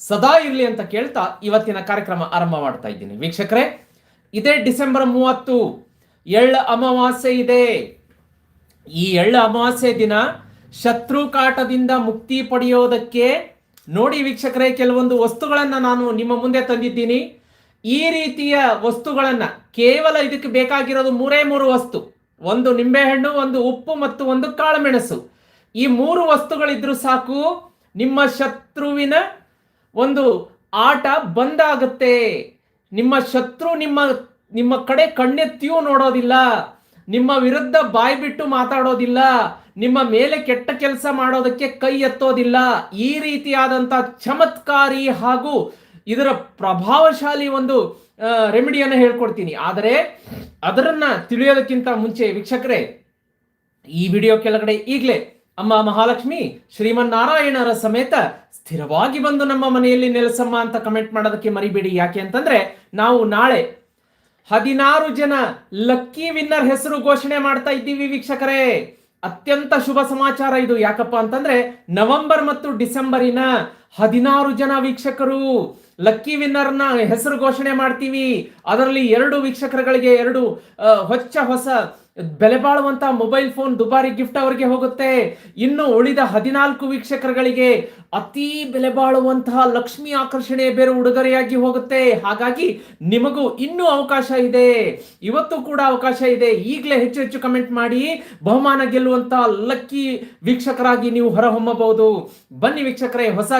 ಸದಾ ಇರಲಿ ಅಂತ ಕೇಳ್ತಾ ಇವತ್ತಿನ ಕಾರ್ಯಕ್ರಮ ಆರಂಭ ಮಾಡ್ತಾ ಇದ್ದೀನಿ. ವೀಕ್ಷಕರೇ, ಇದೇ ಡಿಸೆಂಬರ್ ಮೂವತ್ತು, ಎಳ್ಳ ಅಮಾವಾಸ್ಯೆ ಇದೆ. ಈ ಎಳ್ಳ ಅಮಾವಾಸ್ಯೆ ದಿನ ಶತ್ರು ಕಾಟದಿಂದ ಮುಕ್ತಿ ಪಡೆಯೋದಕ್ಕೆ ನೋಡಿ ವೀಕ್ಷಕರೇ, ಕೆಲವೊಂದು ವಸ್ತುಗಳನ್ನು ನಾನು ನಿಮ್ಮ ಮುಂದೆ ತಂದಿದ್ದೀನಿ. ಈ ರೀತಿಯ ವಸ್ತುಗಳನ್ನು ಕೇವಲ ಇದಕ್ಕೆ ಬೇಕಾಗಿರೋದು ಮೂರೇ ಮೂರು ವಸ್ತು. ಒಂದು ನಿಂಬೆಹಣ್ಣು, ಒಂದು ಉಪ್ಪು ಮತ್ತು ಒಂದು ಕಾಳುಮೆಣಸು. ಈ ಮೂರು ವಸ್ತುಗಳಿದ್ರು ಸಾಕು ನಿಮ್ಮ ಶತ್ರುವಿನ ಒಂದು ಆಟ ಬಂದಾಗುತ್ತೆ. ನಿಮ್ಮ ಶತ್ರು ನಿಮ್ಮ ನಿಮ್ಮ ಕಡೆ ಕಣ್ಣೆತ್ತಿಯೂ ನೋಡೋದಿಲ್ಲ. ನಿಮ್ಮ ವಿರುದ್ಧ ಬಾಯಿ ಬಿಟ್ಟು ಮಾತಾಡೋದಿಲ್ಲ. ನಿಮ್ಮ ಮೇಲೆ ಕೆಟ್ಟ ಕೆಲಸ ಮಾಡೋದಕ್ಕೆ ಕೈ ಎತ್ತೋದಿಲ್ಲ. ಈ ರೀತಿಯಾದಂಥ ಚಮತ್ಕಾರಿ ಹಾಗೂ ಇದರ ಪ್ರಭಾವಶಾಲಿ ಒಂದು ರೆಮಿಡಿಯನ್ನು ಹೇಳ್ಕೊಡ್ತೀನಿ. ಆದರೆ ಅದರನ್ನ ತಿಳಿಯೋದಕ್ಕಿಂತ ಮುಂಚೆ ವೀಕ್ಷಕರೇ, ಈ ವಿಡಿಯೋ ಕೆಳಗಡೆ ಈಗಲೇ ಅಮ್ಮ ಮಹಾಲಕ್ಷ್ಮಿ, ಶ್ರೀಮನ್ನಾರಾಯಣರ ಸಮೇತ ಸ್ಥಿರವಾಗಿ ಬಂದು ನಮ್ಮ ಮನೆಯಲ್ಲಿ ನೆಲೆಸಮ್ಮ ಅಂತ ಕಮೆಂಟ್ ಮಾಡೋದಕ್ಕೆ ಮರಿಬೇಡಿ. ಯಾಕೆ ಅಂತಂದ್ರೆ ನಾವು ನಾಳೆ ಹದಿನಾರು ಜನ ಲಕ್ಕಿ ವಿನ್ನರ್ ಹೆಸರು ಘೋಷಣೆ ಮಾಡ್ತಾ ಇದ್ದೀವಿ ವೀಕ್ಷಕರೇ. ಅತ್ಯಂತ ಶುಭ ಸಮಾಚಾರ ಇದು. ಯಾಕಪ್ಪ ಅಂತಂದ್ರೆ ನವೆಂಬರ್ ಮತ್ತು ಡಿಸೆಂಬರಿನ ಹದಿನಾರು ಜನ ವೀಕ್ಷಕರು ಲಕ್ಕಿ ವಿನ್ನರ್ನ ಹೆಸರು ಘೋಷಣೆ ಮಾಡ್ತೀವಿ. ಅದರಲ್ಲಿ ಎರಡು ವೀಕ್ಷಕರುಗಳಿಗೆ ಎರಡು ಹೊಚ್ಚ ಹೊಸ ಬೆಲೆ ಬಾಳುವಂತ ಮೊಬೈಲ್ ಫೋನ್ ದುಬಾರಿ ಗಿಫ್ಟ್ ಅವರಿಗೆ ಹೋಗುತ್ತೆ. ಇನ್ನು ಉಳಿದ ಹದಿನಾಲ್ಕು ವೀಕ್ಷಕರುಗಳಿಗೆ ಅತಿ ಬೆಲೆ ಬಾಳುವಂತಹ ಲಕ್ಷ್ಮಿ ಆಕರ್ಷಣೆ ಬೇರೆ ಉಡುಗೊರೆಯಾಗಿ ಹೋಗುತ್ತೆ. ಹಾಗಾಗಿ ನಿಮಗೂ ಇನ್ನೂ ಅವಕಾಶ ಇದೆ. ಇವತ್ತು ಕೂಡ ಅವಕಾಶ ಇದೆ. ಈಗಲೇ ಹೆಚ್ಚು ಹೆಚ್ಚು ಕಮೆಂಟ್ ಮಾಡಿ ಬಹುಮಾನ ಗೆಲ್ಲುವಂತಹ ಲಕ್ಕಿ ವೀಕ್ಷಕರಾಗಿ ನೀವು ಹೊರಹೊಮ್ಮಬಹುದು. ಬನ್ನಿ ವೀಕ್ಷಕರೇ, ಹೊಸ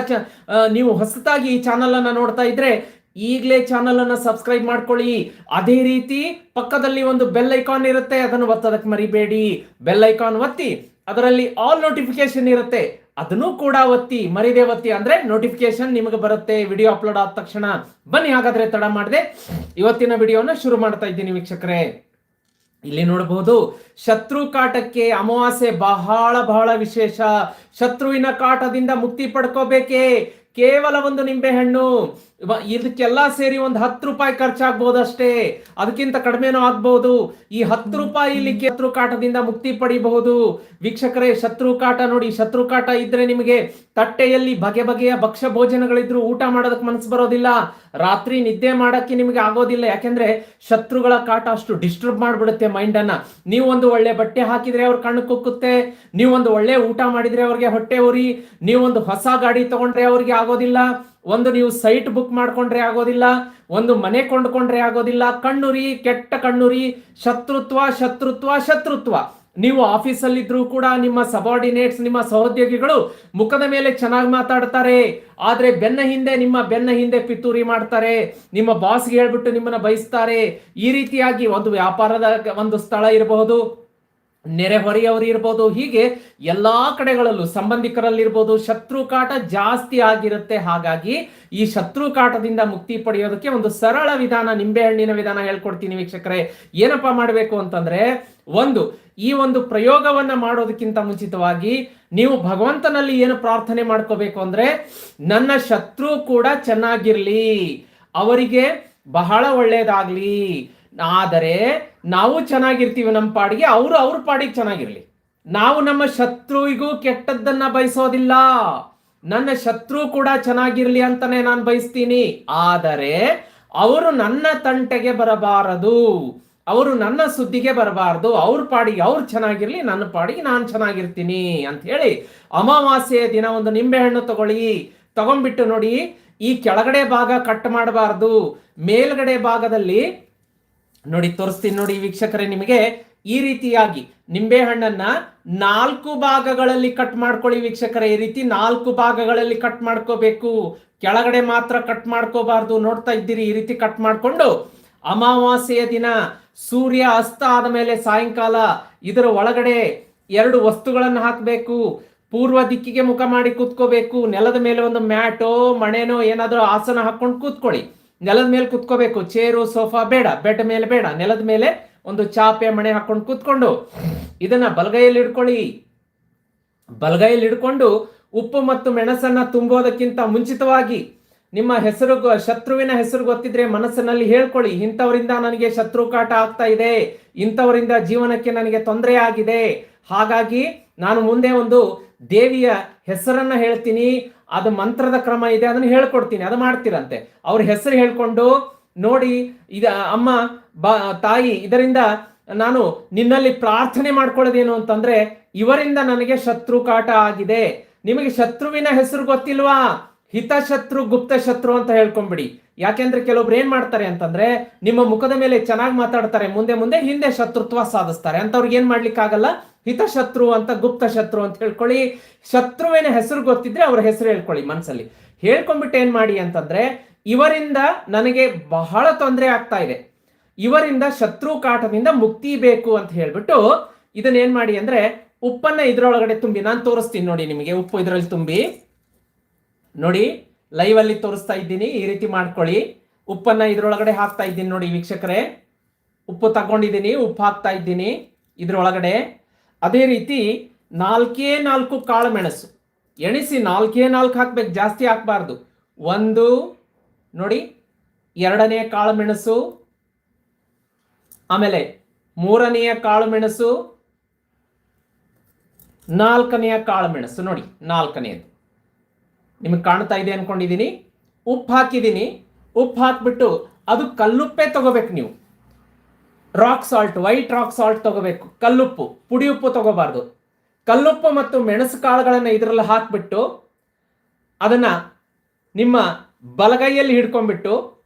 ನೀವು ಹೊಸತಾಗಿ ಈ ಚಾನಲ್ ಅನ್ನ ನೋಡ್ತಾ ಇದ್ರೆ ಈಗಲೇ ಚಾನಲ್ ಅನ್ನ ಸಬ್ಸ್ಕ್ರೈಬ್ ಮಾಡ್ಕೊಳ್ಳಿ. ಅದೇ ರೀತಿ ಪಕ್ಕದಲ್ಲಿ ಒಂದು ಬೆಲ್ ಐಕಾನ್ ಇರುತ್ತೆ, ಅದನ್ನು ಒತ್ತೋದಕ್ಕೆ ಮರಿಬೇಡಿ. ಬೆಲ್ ಐಕಾನ್ ಒತ್ತಿ, ಅದರಲ್ಲಿ ಆಲ್ ನೋಟಿಫಿಕೇಶನ್ ಇರುತ್ತೆ. ಅದನ್ನು ಕೂಡ ಒತ್ತಿ, ಮರಿದೇ ಒತ್ತಿ ಅಂದ್ರೆ ನೋಟಿಫಿಕೇಶನ್ ನಿಮಗೆ ಬರುತ್ತೆ. ವಿಡಿಯೋ ಅಪ್ಲೋಡ್ ಆದ ತಕ್ಷಣ. ಬನ್ನಿ, ಹಾಗಾದ್ರೆ ತಡ ಮಾಡದೆ. ಇವತ್ತಿನ ವಿಡಿಯೋನ ಶುರು ಮಾಡ್ತಾ ಇದ್ದೀನಿ ವೀಕ್ಷಕರೇ. ಇಲ್ಲಿ ನೋಡಬಹುದು, ಶತ್ರು ಕಾಟಕ್ಕೆ ಅಮಾವಾಸ್ಯೆ ಬಹಳ ಬಹಳ ವಿಶೇಷ. ಶತ್ರುವಿನ ಕಾಟದಿಂದ ಮುಕ್ತಿ ಪಡ್ಕೋಬೇಕೇ. ಕೇವಲ ಒಂದು ನಿಂಬೆಹಣ್ಣು. ಇದಕ್ಕೆಲ್ಲ ಸೇರಿ ಒಂದು ಹತ್ತು ರೂಪಾಯಿ ಖರ್ಚಾಗ್ಬೋದಷ್ಟೇ. ಅದಕ್ಕಿಂತ ಕಡಿಮೆನೂ ಆಗ್ಬಹುದು ಈ ಹತ್ತು ರೂಪಾಯಿ ಇಲ್ಲಿ ಶತ್ರು ಕಾಟದಿಂದ ಮುಕ್ತಿ ಪಡಿಬಹುದು. ವೀಕ್ಷಕರೇ ಶತ್ರು ಕಾಟ ನೋಡಿ ಶತ್ರು ಕಾಟ ಇದ್ರೆ ನಿಮಗೆ ತಟ್ಟೆಯಲ್ಲಿ ಬಗೆ ಬಗೆಯ ಭಕ್ಷ್ಯ ಭೋಜನಗಳಿದ್ರು ಊಟ ಮಾಡೋದಕ್ಕೆ ಮನಸ್ಸು ಬರೋದಿಲ್ಲ. ರಾತ್ರಿ ನಿದ್ದೆ ಮಾಡಕ್ಕೆ ನಿಮಗೆ ಆಗೋದಿಲ್ಲ. ಯಾಕೆಂದ್ರೆ ಶತ್ರುಗಳ ಕಾಟ ಅಷ್ಟು ಡಿಸ್ಟರ್ಬ್ ಮಾಡ್ಬಿಡುತ್ತೆ ಮೈಂಡ್ ಅನ್ನ. ನೀವು ಒಂದು ಒಳ್ಳೆ ಬಟ್ಟೆ ಹಾಕಿದ್ರೆ ಅವ್ರ ಕಣ್ಣು ಕುಕ್ಕುತ್ತೆ. ನೀವು ಒಂದು ಒಳ್ಳೆ ಊಟ ಮಾಡಿದ್ರೆ ಅವ್ರಿಗೆ ಹೊಟ್ಟೆ ಉರಿ. ನೀವು ಒಂದು ಹೊಸ ಗಾಡಿ ತಗೊಂಡ್ರೆ ಅವ್ರಿಗೆ ಆಗೋದಿಲ್ಲ. ಒಂದು ನೀವು ಸೈಟ್ ಬುಕ್ ಮಾಡ್ಕೊಂಡ್ರೆ ಆಗೋದಿಲ್ಲ, ಒಂದು ಮನೆ ಕೊಂಡ್ಕೊಂಡ್ರೆ ಆಗೋದಿಲ್ಲ, ಕಣ್ಣುರಿ, ಕೆಟ್ಟ ಕಣ್ಣುರಿ, ಶತ್ರುತ್ವ ಶತ್ರುತ್ವ ಶತ್ರುತ್ವ. ನೀವು ಆಫೀಸಲ್ಲಿದ್ರೂ ಕೂಡ ನಿಮ್ಮ ಸಬಾರ್ಡಿನೇಟ್ಸ್, ನಿಮ್ಮ ಸಹೋದ್ಯೋಗಿಗಳು ಮುಖದ ಮೇಲೆ ಚೆನ್ನಾಗಿ ಮಾತಾಡ್ತಾರೆ, ಆದ್ರೆ ಬೆನ್ನ ಹಿಂದೆ, ನಿಮ್ಮ ಬೆನ್ನ ಹಿಂದೆ ಪಿತೂರಿ ಮಾಡ್ತಾರೆ, ನಿಮ್ಮ ಬಾಸ್ಗೆ ಹೇಳ್ಬಿಟ್ಟು ನಿಮ್ಮನ್ನ ಬಯಸ್ತಾರೆ. ಈ ರೀತಿಯಾಗಿ ಒಂದು ವ್ಯಾಪಾರದ ಒಂದು ಸ್ಥಳ ಇರಬಹುದು. ನೆರೆಹೊರೆಯವರು ಇರ್ಬೋದು ಹೀಗೆ ಎಲ್ಲಾ ಕಡೆಗಳಲ್ಲೂ ಸಂಬಂಧಿಕರಲ್ಲಿರ್ಬೋದು ಶತ್ರು ಕಾಟ ಜಾಸ್ತಿ ಆಗಿರುತ್ತೆ. ಹಾಗಾಗಿ ಈ ಶತ್ರು ಕಾಟದಿಂದ ಮುಕ್ತಿ ಪಡೆಯೋದಕ್ಕೆ ಒಂದು ಸರಳ ವಿಧಾನ ನಿಂಬೆಹಣ್ಣಿನ ವಿಧಾನ ಹೇಳ್ಕೊಡ್ತೀನಿ ವೀಕ್ಷಕರೇ. ಏನಪ್ಪಾ ಮಾಡಬೇಕು ಅಂತಂದ್ರೆ, ಒಂದು, ಈ ಒಂದು ಪ್ರಯೋಗವನ್ನ ಮಾಡೋದಕ್ಕಿಂತ ಮುಂಚಿತವಾಗಿ ನೀವು ಭಗವಂತನಲ್ಲಿ ಏನು ಪ್ರಾರ್ಥನೆ ಮಾಡ್ಕೋಬೇಕು ಅಂದ್ರೆ, ನನ್ನ ಶತ್ರು ಕೂಡ ಚೆನ್ನಾಗಿರ್ಲಿ, ಅವರಿಗೆ ಬಹಳ ಒಳ್ಳೇದಾಗ್ಲಿ ಆದರೆ ನಾವು ಚೆನ್ನಾಗಿರ್ತೀವಿ ನಮ್ಮ ಪಾಡಿಗೆ, ಅವರು ಅವ್ರ ಪಾಡಿಗೆ ಚೆನ್ನಾಗಿರಲಿ. ನಾವು ನಮ್ಮ ಶತ್ರುವಿಗೂ ಕೆಟ್ಟದ್ದನ್ನ ಬಯಸೋದಿಲ್ಲ. ನನ್ನ ಶತ್ರು ಕೂಡ ಚೆನ್ನಾಗಿರ್ಲಿ ಅಂತಾನೆ ನಾನು ಬಯಸ್ತೀನಿ. ಆದರೆ ಅವರು ನನ್ನ ತಂಟೆಗೆ ಬರಬಾರದು. ಅವರು ನನ್ನ ಸುದ್ದಿಗೆ ಬರಬಾರದು. ಅವ್ರ ಪಾಡಿಗೆ ಅವ್ರು ಚೆನ್ನಾಗಿರ್ಲಿ, ನನ್ನ ಪಾಡಿಗೆ ನಾನು ಚೆನ್ನಾಗಿರ್ತೀನಿ ಅಂತ ಹೇಳಿ ಅಮಾವಾಸ್ಯೆಯ ದಿನ ಒಂದು ನಿಂಬೆಹಣ್ಣು ತಗೊಳ್ಳಿ. ತಗೊಂಡ್ಬಿಟ್ಟು ನೋಡಿ, ಈ ಕೆಳಗಡೆ ಭಾಗ ಕಟ್ ಮಾಡಬಾರ್ದು. ಮೇಲ್ಗಡೆ ಭಾಗದಲ್ಲಿ ನೋಡಿ, ತೋರಿಸ್ತೀನಿ ನೋಡಿ ವೀಕ್ಷಕರೇ ನಿಮಗೆ. ಈ ರೀತಿಯಾಗಿ ನಿಂಬೆಹಣ್ಣನ್ನ ನಾಲ್ಕು ಭಾಗಗಳಲ್ಲಿ ಕಟ್ ಮಾಡ್ಕೊಳ್ಳಿ ವೀಕ್ಷಕರೇ. ಈ ರೀತಿ ನಾಲ್ಕು ಭಾಗಗಳಲ್ಲಿ ಕಟ್ ಮಾಡ್ಕೋಬೇಕು. ಕೆಳಗಡೆ ಮಾತ್ರ ಕಟ್ ಮಾಡ್ಕೋಬಾರ್ದು. ನೋಡ್ತಾ ಇದ್ದೀರಿ, ಈ ರೀತಿ ಕಟ್ ಮಾಡಿಕೊಂಡು ಅಮಾವಾಸ್ಯೆಯ ದಿನ ಸೂರ್ಯ ಅಸ್ತ ಆದ ಮೇಲೆ ಸಾಯಂಕಾಲ ಇದರ ಒಳಗಡೆ ಎರಡು ವಸ್ತುಗಳನ್ನು ಹಾಕಬೇಕು. ಪೂರ್ವ ದಿಕ್ಕಿಗೆ ಮುಖ ಮಾಡಿ ಕೂತ್ಕೋಬೇಕು. ನೆಲದ ಮೇಲೆ ಒಂದು ಮ್ಯಾಟೋ, ಮಣೆನೋ ಏನಾದರೂ ಆಸನ ಹಾಕೊಂಡು ಕೂತ್ಕೊಳ್ಳಿ. ನೆಲದ ಮೇಲೆ ಕುತ್ಕೋಬೇಕು. ಚೇರು, ಸೋಫಾ, ಬೇಡ. ಬೆಡ್ ಮೇಲೆ ಬೇಡ. ನೆಲದ ಮೇಲೆ ಒಂದು ಚಾಪೆ, ಮಣೆ ಹಾಕೊಂಡು ಕೂತ್ಕೊಂಡು ಇದನ್ನ ಬಲಗೈಯಲ್ಲಿ ಇಡ್ಕೊಳ್ಳಿ. ಬಲಗೈಯಲ್ಲಿ ಇಡ್ಕೊಂಡು ಉಪ್ಪು ಮತ್ತು ಮೆಣಸನ್ನ ತುಂಬೋದಕ್ಕಿಂತ ಮುಂಚಿತವಾಗಿ ನಿಮ್ಮ ಹೆಸರು ಶತ್ರುವಿನ ಹೆಸರು ಗೊತ್ತಿದ್ರೆ ಮನಸ್ಸಿನಲ್ಲಿ ಹೇಳ್ಕೊಳ್ಳಿ. ಇಂಥವರಿಂದ ನನಗೆ ಶತ್ರು ಕಾಟ ಆಗ್ತಾ ಇದೆ. ಇಂಥವರಿಂದ ಜೀವನಕ್ಕೆ ನನಗೆ ತೊಂದರೆ ಆಗಿದೆ. ಹಾಗಾಗಿ ನಾನು ಮುಂದೆ ಒಂದು ದೇವಿಯ ಹೆಸರನ್ನ ಹೇಳ್ತೀನಿ. ಅದು ಮಂತ್ರದ ಕ್ರಮ ಇದೆ, ಅದನ್ನ ಹೇಳ್ಕೊಡ್ತೀನಿ, ಅದು ಮಾಡ್ತೀರಂತೆ. ಅವ್ರ ಹೆಸರು ಹೇಳ್ಕೊಂಡು ನೋಡಿ, ಇದ ಅಮ್ಮ, ಬಾ, ತಾಯಿ, ಇದರಿಂದ ನಾನು ನಿನ್ನಲ್ಲಿ ಪ್ರಾರ್ಥನೆ ಮಾಡ್ಕೊಳ್ಳೋದೇನು ಅಂತಂದ್ರೆ, ಇವರಿಂದ ನನಗೆ ಶತ್ರು ಕಾಟ ಆಗಿದೆ. ನಿಮಗೆ ಶತ್ರುವಿನ ಹೆಸರು ಗೊತ್ತಿಲ್ವಾ? ಹಿತಶತ್ರು ಗುಪ್ತ ಶತ್ರು ಅಂತ ಹೇಳ್ಕೊಂಬಿಡಿ. ಯಾಕೆಂದ್ರೆ ಕೆಲವೊಬ್ರು ಏನ್ ಮಾಡ್ತಾರೆ ಅಂತಂದ್ರೆ, ನಿಮ್ಮ ಮುಖದ ಮೇಲೆ ಚೆನ್ನಾಗಿ ಮಾತಾಡ್ತಾರೆ, ಮುಂದೆ ಮುಂದೆ ಹಿಂದೆ ಶತ್ರುತ್ವ ಸಾಧಿಸ್ತಾರೆ. ಅಂತವ್ರಿಗೆ ಏನ್ ಮಾಡ್ಲಿಕ್ಕಾಗಲ್ಲ? ಹಿತಶತ್ರು ಅಂತ ಗುಪ್ತ ಶತ್ರು ಅಂತ ಹೇಳ್ಕೊಳ್ಳಿ. ಶತ್ರುವಿನ ಹೆಸರು ಗೊತ್ತಿದ್ರೆ ಅವ್ರ ಹೆಸರು ಹೇಳ್ಕೊಳ್ಳಿ ಮನಸ್ಸಲ್ಲಿ ಹೇಳ್ಕೊಂಡ್ಬಿಟ್ಟು ಏನ್ ಮಾಡಿ ಅಂತಂದ್ರೆ, ಇವರಿಂದ ನನಗೆ ಬಹಳ ತೊಂದರೆ ಆಗ್ತಾ ಇದೆ. ಇವರಿಂದ ಶತ್ರು ಕಾಟದಿಂದ ಮುಕ್ತಿ ಬೇಕು ಅಂತ ಹೇಳ್ಬಿಟ್ಟು ಇದನ್ನೇನ್ ಮಾಡಿ ಅಂದ್ರೆ, ಉಪ್ಪನ್ನ ಇದ್ರೊಳಗಡೆ ತುಂಬಿ, ನಾನು ತೋರಿಸ್ತೀನಿ ನೋಡಿ ನಿಮಗೆ, ಉಪ್ಪು ಇದರಲ್ಲಿ ತುಂಬಿ. ನೋಡಿ ಲೈವ್ ಅಲ್ಲಿ ತೋರಿಸ್ತಾ ಇದ್ದೀನಿ, ಈ ರೀತಿ ಮಾಡ್ಕೊಳ್ಳಿ. ಉಪ್ಪನ್ನ ಇದ್ರೊಳಗಡೆ ಹಾಕ್ತಾ ಇದ್ದೀನಿ ನೋಡಿ ವೀಕ್ಷಕರೇ. ಉಪ್ಪು ತಗೊಂಡಿದ್ದೀನಿ, ಉಪ್ಪು ಹಾಕ್ತಾ ಇದ್ದೀನಿ ಇದ್ರೊಳಗಡೆ. ಅದೇ ರೀತಿ ನಾಲ್ಕೇ ನಾಲ್ಕು ಕಾಳು ಮೆಣಸು ಎಣಿಸಿ ನಾಲ್ಕೇ ನಾಲ್ಕು ಹಾಕ್ಬೇಕು, ಜಾಸ್ತಿ ಹಾಕ್ಬಾರ್ದು. ಒಂದು, ನೋಡಿ, ಎರಡನೇ ಕಾಳು ಮೆಣಸು ಆಮೇಲೆ ಮೂರನೆಯ ಕಾಳು ಮೆಣಸು ನಾಲ್ಕನೆಯ ಕಾಳು ಮೆಣಸು ನೋಡಿ, ನಾಲ್ಕನೆಯದು. ನಿಮಗೆ ಕಾಣ್ತಾ ಇದೆ ಅನ್ಕೊಂಡಿದ್ದೀನಿ ಉಪ್ಪು ಹಾಕಿದ್ದೀನಿ ಉಪ್ಪು ಹಾಕ್ಬಿಟ್ಟು ಅದು ಕಲ್ಲುಪ್ಪೇ ತಗೋಬೇಕು ನೀವು. Rock salt white rock salt ತಗೋಬೇಕು. ಕಲ್ಲುಪ್ಪು ಪುಡಿ ಉಪ್ಪು ತಗೋಬಾರ್ದು. ಕಲ್ಲುಪ್ಪು ಮತ್ತು ಮೆಣಸು ಕಾಳುಗಳನ್ನು ಇದರಲ್ಲಿ ಹಾಕಿಬಿಟ್ಟು ಅದನ್ನ ನಿಮ್ಮ ಬಲಗೈಯಲ್ಲಿ ಹಿಡ್ಕೊಂಡ್ಬಿಟ್ಟು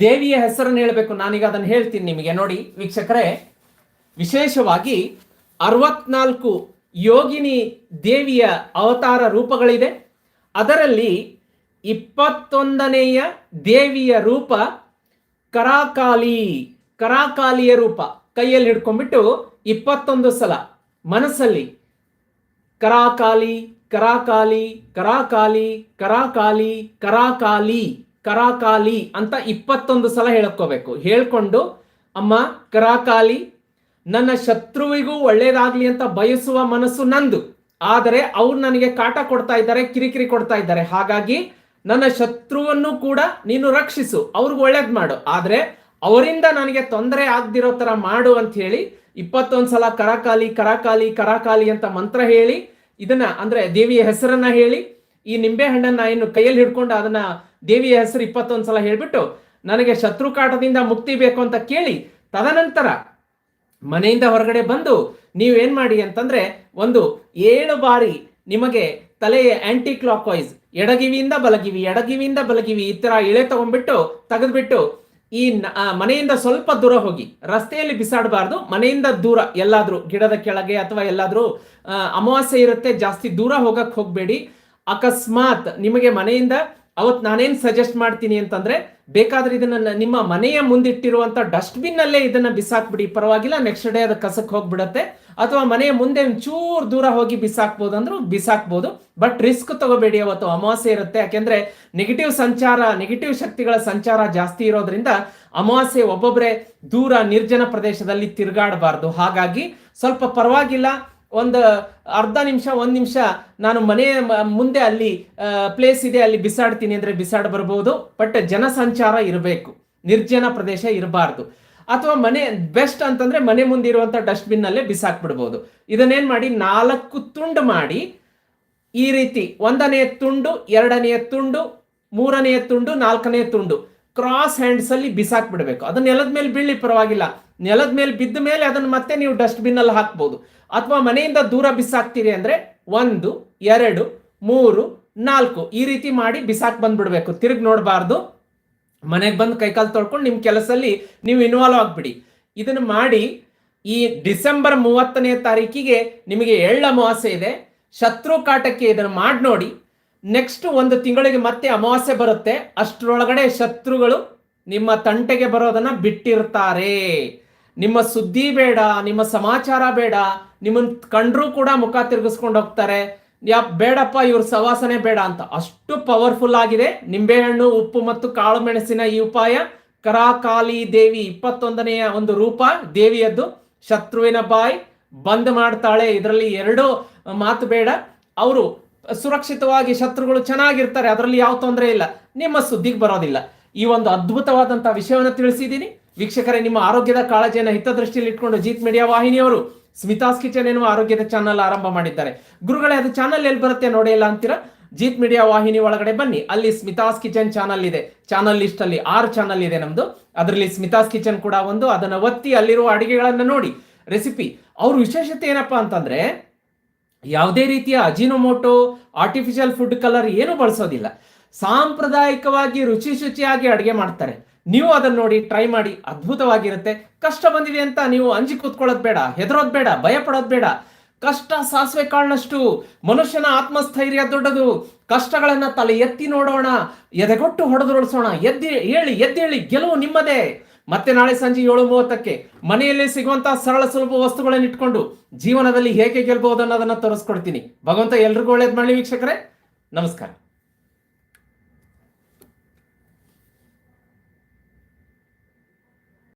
ದೇವಿಯ ಹೆಸರನ್ನು ಹೇಳಬೇಕು. ನಾನೀಗ ಅದನ್ನು ಹೇಳ್ತೀನಿ ನಿಮಗೆ. ನೋಡಿ, ವೀಕ್ಷಕರೇ, ವಿಶೇಷವಾಗಿ ಅರವತ್ನಾಲ್ಕು ಯೋಗಿನಿ ದೇವಿಯ ಅವತಾರ ರೂಪಗಳಿದೆ. ಅದರಲ್ಲಿ ಇಪ್ಪತ್ತೊಂದನೆಯ ದೇವಿಯ ರೂಪ ಕರಾಕಾಲಿ. ಕರಾಕಾಲಿಯ ರೂಪ ಕೈಯಲ್ಲಿ ಹಿಡ್ಕೊಂಡ್ಬಿಟ್ಟು ಇಪ್ಪತ್ತೊಂದು ಸಲ ಮನಸ್ಸಲ್ಲಿ ಕರಾಕಾಲಿ ಕರಾಕಾಲಿ ಕರಾಕಾಲಿ ಕರಾಕಾಲಿ ಕರಾಕಾಲಿ ಕರಾಕಾಲಿ ಅಂತ ಇಪ್ಪತ್ತೊಂದು ಸಲ ಹೇಳ್ಕೋಬೇಕು. ಹೇಳ್ಕೊಂಡು, ಅಮ್ಮ, ಕರಾಕಾಲಿ, ನನ್ನ ಶತ್ರುವಿಗೂ ಒಳ್ಳೇದಾಗ್ಲಿ ಅಂತ ಬಯಸುವ ಮನಸ್ಸು ನಂದು. ಆದರೆ ಅವ್ರು ನನಗೆ ಕಾಟ ಕೊಡ್ತಾ ಇದ್ದಾರೆ, ಕಿರಿಕಿರಿ ಕೊಡ್ತಾ ಇದ್ದಾರೆ. ಹಾಗಾಗಿ ನನ್ನ ಶತ್ರುವನ್ನು ಕೂಡ ನೀನು ರಕ್ಷಿಸು. ಅವ್ರಿಗೆ ಒಳ್ಳೇದ್ ಮಾಡು. ಆದ್ರೆ ಅವರಿಂದ ನನಗೆ ತೊಂದರೆ ಆಗ್ದಿರೋ ತರ ಮಾಡು ಅಂತ ಹೇಳಿ ಇಪ್ಪತ್ತೊಂದ್ ಸಲ ಕರಾಕಾಲಿ ಕರಾಕಾಲಿ ಕರಾಕಾಲಿ ಅಂತ ಮಂತ್ರ ಹೇಳಿ ಇದನ್ನ ಅಂದ್ರೆ ದೇವಿಯ ಹೆಸರನ್ನ ಹೇಳಿ ಈ ನಿಂಬೆ ಹಣ್ಣನ್ನ ಏನು ಕೈಯಲ್ಲಿ ಹಿಡ್ಕೊಂಡು ಅದನ್ನ ದೇವಿಯ ಹೆಸರು ಇಪ್ಪತ್ತೊಂದ್ ಸಲ ಹೇಳ್ಬಿಟ್ಟು ನನಗೆ ಶತ್ರು ಕಾಟದಿಂದ ಮುಕ್ತಿ ಬೇಕು ಅಂತ ಕೇಳಿ ತದನಂತರ ಮನೆಯಿಂದ ಹೊರಗಡೆ ಬಂದು ನೀವೇನ್ ಮಾಡಿ ಅಂತಂದ್ರೆ ಒಂದು ಏಳು ಬಾರಿ ನಿಮಗೆ ತಲೆಯ ಆಂಟಿ ಕ್ಲಾಕ್ ವೈಸ್ ಎಡಗಿವಿಯಿಂದ ಬಲಗಿವಿ ಎಡಗಿವಿಯಿಂದ ಬಲಗಿವಿ ಈ ತರ ಇಳೆ ತಗೊಂಡ್ಬಿಟ್ಟು ತೆಗೆದ್ಬಿಟ್ಟು ಈ ಮನೆಯಿಂದ ಸ್ವಲ್ಪ ದೂರ ಹೋಗಿ, ರಸ್ತೆಯಲ್ಲಿ ಬಿಸಾಡಬಾರ್ದು, ಮನೆಯಿಂದ ದೂರ, ಎಲ್ಲಾದ್ರೂ ಗಿಡದ ಕೆಳಗೆ ಅಥವಾ ಎಲ್ಲಾದ್ರೂ ಅಮಾವಾಸ್ಯೆ ಇರುತ್ತೆ, ಜಾಸ್ತಿ ದೂರ ಹೋಗಕ್ಕೆ ಹೋಗಬೇಡಿ. ಅಕಸ್ಮಾತ್ ನಿಮಗೆ ಮನೆಯಿಂದ ಅವತ್ ನಾನೇನ್ ಸಜೆಸ್ಟ್ ಮಾಡ್ತೀನಿ ಅಂತಂದ್ರೆ, ಬೇಕಾದ್ರೆ ಇದನ್ನ ನಿಮ್ಮ ಮನೆಯ ಮುಂದಿಟ್ಟಿರುವಂತ ಡಸ್ಟ್ಬಿನ್ ಅಲ್ಲೇ ಇದನ್ನ ಬಿಸಾಕ್ಬಿಡಿ. ಪರವಾಗಿಲ್ಲ ನೆಕ್ಸ್ಟ್ ಡೇ ಅದು ಕಸಕ್ಕೆ ಹೋಗ್ಬಿಡತ್ತೆ. ಅಥವಾ ಮನೆಯ ಮುಂದೆ ಚೂರ್ ದೂರ ಹೋಗಿ ಬಿಸಾಕ್ಬೋದು ಅಂದ್ರೂ ಬಿಸಾಕ್ಬೋದು. ಬಟ್ ರಿಸ್ಕ್ ತಗೋಬೇಡಿ ಅವತ್ತು, ಅಮಾವಾಸ್ಯೆ ಇರುತ್ತೆ. ಯಾಕೆಂದ್ರೆ ನೆಗೆಟಿವ್ ಸಂಚಾರ ನೆಗೆಟಿವ್ ಶಕ್ತಿಗಳ ಸಂಚಾರ ಜಾಸ್ತಿ ಇರೋದ್ರಿಂದ ಅಮಾವಾಸ್ಯೆ ಒಬ್ಬೊಬ್ರೆ ದೂರ ನಿರ್ಜನ ಪ್ರದೇಶದಲ್ಲಿ ತಿರುಗಾಡಬಾರ್ದು. ಹಾಗಾಗಿ ಸ್ವಲ್ಪ ಪರವಾಗಿಲ್ಲ ಒಂದು ಅರ್ಧ ನಿಮಿಷ, ಒಂದು ನಿಮಿಷ ನಾನು ಮನೆ, ಮುಂದೆ ಅಲ್ಲಿ ಪ್ಲೇಸ್ ಇದೆ, ಅಲ್ಲಿ ಬಿಸಾಡ್ತೀನಿ ಅಂದರೆ ಬಿಸಾಡ್ ಬರ್ಬೋದು. ಬಟ್ ಜನಸಂಚಾರ ಇರಬೇಕು. ನಿರ್ಜನ ಪ್ರದೇಶ ಇರಬಾರ್ದು. ಅಥವಾ ಮನೆ ಬೆಸ್ಟ್ ಅಂತಂದ್ರೆ ಮನೆ ಮುಂದೆ ಇರುವಂಥ ಡಸ್ಟ್ಬಿನ್ ಅಲ್ಲೇ ಬಿಸಾಕ್ಬಿಡ್ಬೋದು. ಇದನ್ನೇನು ಮಾಡಿ, ನಾಲ್ಕು ತುಂಡು ಮಾಡಿ, ಈ ರೀತಿ ಒಂದನೆಯ ತುಂಡು, ಎರಡನೆಯ ತುಂಡು, ಮೂರನೆಯ ತುಂಡು, ನಾಲ್ಕನೆಯ ತುಂಡು. ಕ್ರಾಸ್ ಹ್ಯಾಂಡ್ಸ್ ಅಲ್ಲಿ ಬಿಸಾಕ್ ಬಿಡಬೇಕು ಅದು ನೆಲದ ಮೇಲೆ ಬೀಳಿ ಪರವಾಗಿಲ್ಲ. ನೆಲದ ಮೇಲೆ ಬಿದ್ದ ಮೇಲೆ ಅದನ್ನ ಮತ್ತೆ ನೀವು ಡಸ್ಟ್ಬಿನ್ ಅಲ್ಲಿ ಹಾಕ್ಬೋದು. ಅಥವಾ ಮನೆಯಿಂದ ದೂರ ಬಿಸಾಕ್ತೀರಿ ಅಂದ್ರೆ ಒಂದು, ಎರಡು, ಮೂರು, ನಾಲ್ಕು ಈ ರೀತಿ ಮಾಡಿ ಬಿಸಾಕ್ ಬಂದ್ಬಿಡ್ಬೇಕು. ತಿರುಗಿ ನೋಡಬಾರ್ದು. ಮನೆಗೆ ಬಂದು ಕೈಕಾಲು ತೊಳ್ಕೊಂಡು ನಿಮ್ಮ ಕೆಲಸದಲ್ಲಿ ನೀವು ಇನ್ವಾಲ್ವ್ ಆಗ್ಬಿಡಿ. ಇದನ್ನು ಮಾಡಿ ಈ ಡಿಸೆಂಬರ್ ಮೂವತ್ತನೇ ತಾರೀಕಿಗೆ ನಿಮಗೆ ಎಳ್ಳ ಅಮಾವಾಸ್ಯೆ ಇದೆ. ಶತ್ರು ಕಾಟಕ್ಕೆ ಇದನ್ನು ಮಾಡಿ ನೋಡಿ ನೆಕ್ಸ್ಟ್ ಒಂದು ತಿಂಗಳಿಗೆ ಮತ್ತೆ ಅಮಾವಾಸ್ಯೆ ಬರುತ್ತೆ. ಅಷ್ಟರೊಳಗಡೆ ಶತ್ರುಗಳು ನಿಮ್ಮ ತಂಟೆಗೆ ಬರೋದನ್ನ ಬಿಟ್ಟಿರ್ತಾರೆ. ನಿಮ್ಮ ಸುದ್ದಿ ಬೇಡ, ನಿಮ್ಮ ಸಮಾಚಾರ ಬೇಡ ನಿಮ್ಮನ್ನ ಕಂಡ್ರೂ ಕೂಡ ಮುಖ ತಿರುಗಿಸ್ಕೊಂಡು ಹೋಗ್ತಾರೆ. ಯಾ, ಬೇಡಪ್ಪ, ಇವ್ರ ಸವಾಸನೆ ಬೇಡ ಅಂತ. ಅಷ್ಟು ಪವರ್ಫುಲ್ ಆಗಿದೆ. ನಿಂಬೆಹಣ್ಣು, ಉಪ್ಪು ಮತ್ತು ಕಾಳು ಮೆಣಸಿನ ಈ ಉಪಾಯ. ಕರಾಕಾಲಿ ದೇವಿ ಇಪ್ಪತ್ತೊಂದನೆಯ ಒಂದು ರೂಪ ದೇವಿಯದ್ದು. ಶತ್ರುವಿನ ಬಾಯಿ ಬಂದ್ ಮಾಡ್ತಾಳೆ. ಇದರಲ್ಲಿ ಎರಡು ಮಾತು ಬೇಡ. ಅವರು ಸುರಕ್ಷಿತವಾಗಿ ಶತ್ರುಗಳು ಚೆನ್ನಾಗಿರ್ತಾರೆ, ಅದರಲ್ಲಿ ಯಾವ ತೊಂದರೆ ಇಲ್ಲ. ನಿಮ್ಮ ಸುದ್ದಿಗೆ ಬರೋದಿಲ್ಲ. ಈ ಒಂದು ಅದ್ಭುತವಾದಂತಹ ವಿಷಯವನ್ನು ತಿಳಿಸಿದ್ದೀನಿ. ವೀಕ್ಷಕರೇ, ನಿಮ್ಮ ಆರೋಗ್ಯದ ಕಾಳಜಿಯನ್ನು ಹಿತದೃಷ್ಟಿಯಲ್ಲಿ ಇಟ್ಕೊಂಡು ಜೀತ್ ಮೀಡಿಯಾ ವಾಹಿನಿಯವರು ಸ್ಮಿತಾಸ್ ಕಿಚನ್ ಎನ್ನುವ ಆರೋಗ್ಯದ ಚಾನಲ್ ಆರಂಭ ಮಾಡಿದ್ದಾರೆ. ಗುರುಗಳೇ, ಅದು ಚಾನಲ್ ಎಲ್ಲಿ ಬರುತ್ತೆ ನೋಡಿಲ್ಲ ಅಂತೀರಾ? ಜೀತ್ ಮೀಡಿಯಾ ವಾಹಿನಿ ಒಳಗಡೆ ಬನ್ನಿ. ಅಲ್ಲಿ ಸ್ಮಿತಾಸ್ ಕಿಚನ್ ಚಾನಲ್ ಇದೆ. ಚಾನಲ್ ಲಿಸ್ಟ್ ಅಲ್ಲಿ ಆರು ಚಾನಲ್ ಇದೆ ನಮ್ದು. ಅದರಲ್ಲಿ ಸ್ಮಿತಾಸ್ ಕಿಚನ್ ಕೂಡ ಒಂದು. ಅದನ್ನ ಒತ್ತಿ ಅಲ್ಲಿರುವ ಅಡಿಗೆಗಳನ್ನ ನೋಡಿ. ರೆಸಿಪಿ. ಅವ್ರ ವಿಶೇಷತೆ ಏನಪ್ಪಾ ಅಂತಂದ್ರೆ ಯಾವುದೇ ರೀತಿಯ ಅಜಿನೋಮೋಟೋ ಆರ್ಟಿಫಿಷಿಯಲ್ ಫುಡ್ ಕಲರ್ ಏನು ಬಳಸೋದಿಲ್ಲ. ಸಾಂಪ್ರದಾಯಿಕವಾಗಿ, ರುಚಿ ಶುಚಿಯಾಗಿ ಅಡುಗೆ ಮಾಡ್ತಾರೆ. ನೀವು ಅದನ್ನ ನೋಡಿ ಟ್ರೈ ಮಾಡಿ, ಅದ್ಭುತವಾಗಿರುತ್ತೆ. ಕಷ್ಟ ಬಂದಿದೆ ಅಂತ ನೀವು ಅಂಜಿ ಕೂತ್ಕೊಳ್ಳೋದು ಬೇಡ, ಹೆದರೋದು ಬೇಡ, ಭಯ ಪಡೋದ್ ಬೇಡ. ಕಷ್ಟ ಸಾಸಿವೆ ಕಾಳಿನಷ್ಟು ಮನುಷ್ಯನ ಆತ್ಮಸ್ಥೈರ್ಯ ದೊಡ್ಡದು. ಕಷ್ಟಗಳನ್ನ ತಲೆ ಎತ್ತಿ ನೋಡೋಣ, ಎದೆಗೊಟ್ಟು ಹೊಡೆದುರುಳಿಸೋಣ, ಎದ್ದಿ ಹೇಳಿ ಎದ್ದೇಳಿ, ಗೆಲುವು ನಿಮ್ಮದೇ. ಮತ್ತೆ ನಾಳೆ ಸಂಜೆ ಏಳು ಮೂವತ್ತಕ್ಕೆ ಮನೆಯಲ್ಲಿ ಸಿಗುವಂತಹ ಸರಳ ಸುಲಭ ವಸ್ತುಗಳನ್ನು ಇಟ್ಕೊಂಡು ಜೀವನದಲ್ಲಿ ಹೇಗೆ ಗೆಲ್ಬಹುದು ಅನ್ನೋದನ್ನ ತೋರಿಸ್ಕೊಡ್ತೀನಿ. ಭಗವಂತ ಎಲ್ರಿಗೂ ಒಳ್ಳೇದ್ ಮಾಡಲಿ ವೀಕ್ಷಕರೇ. ನಮಸ್ಕಾರ.